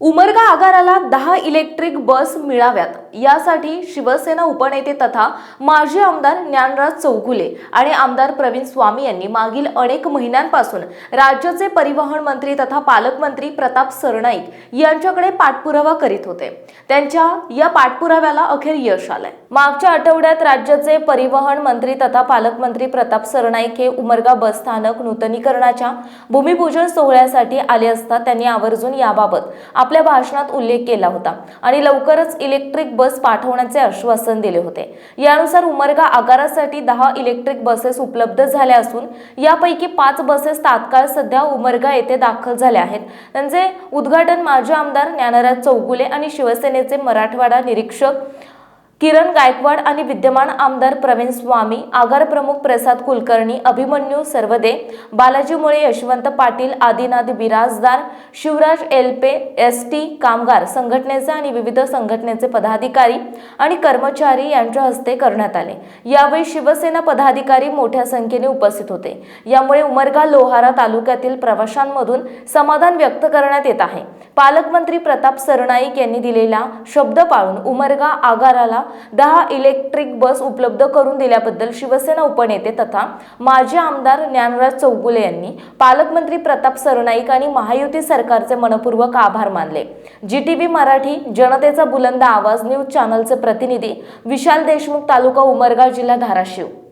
उमरगा आगाराला दहा electric bus मिळाव्यात. यासाठी शिवसेना उपनेते तथा माजी आमदार ज्ञानराज चौगुले आणि आमदार प्रवीण स्वामी यांनी मागील अनेक महिन्यांपासून राज्याचे परिवहन मंत्री तथा पालकमंत्री प्रताप सरनाईक यांच्याकडे पाठपुरावा करीत होते. त्यांच्या या पाठपुराव्याला अखेर यश आलंय. मागच्या आठवड्यात राज्याचे परिवहन मंत्री तथा पालकमंत्री प्रताप सरनाईक हे उमरगा बस स्थानक नूतनीकरणाच्या भूमिपूजन सोहळ्यासाठी आले असता त्यांनी आवर्जून याबाबत आपल्या भाषणात उल्लेख केला होता आणि लवकरच इलेक्ट्रिक बस पाठवण्याचे आश्वासन दिले होते. यानुसार उमरगा आगारासाठी दहा इलेक्ट्रिक बसेस उपलब्ध झाल्या असून यापैकी पाच बसेस तात्काळ सध्या उमरगा येथे दाखल झाल्या आहेत. त्यांचे उद्घाटन माजी आमदार ज्ञानराज चौगुले आणि शिवसेनेचे मराठवाडा निरीक्षक किरण गायकवाड आणि विद्यमान आमदार प्रवीण स्वामी आगार प्रमुख प्रसाद कुलकर्णी अभिमन्यू सर्वदे बालाजी मुळे यशवंत पाटील आदिनाथ बिराजदार शिवराज एलपे एस टी कामगार संघटनेचे आणि विविध संघटनेचे पदाधिकारी आणि कर्मचारी यांच्या हस्ते करण्यात आले. यावेळी शिवसेना पदाधिकारी मोठ्या संख्येने उपस्थित होते. यामुळे उमरगा लोहारा तालुक्यातील प्रवाशांमधून समाधान व्यक्त करण्यात येत आहे. पालकमंत्री प्रताप सरनाईक यांनी दिलेला शब्द पाळून उमरगा आगाराला दहा इलेक्ट्रिक बस उपलब्ध करून दिल्याबद्दल शिवसेना उपनेते तथा माजी आमदार ज्ञानराज चौगुले यांनी पालकमंत्री प्रताप सरनाईक आणि महायुती सरकारचे मनपूर्वक आभार मानले. जी टी व्ही मराठी जनतेचा बुलंद आवाज न्यूज चॅनलचे प्रतिनिधी विशाल देशमुख तालुका उमरगा जिल्हा धाराशिव.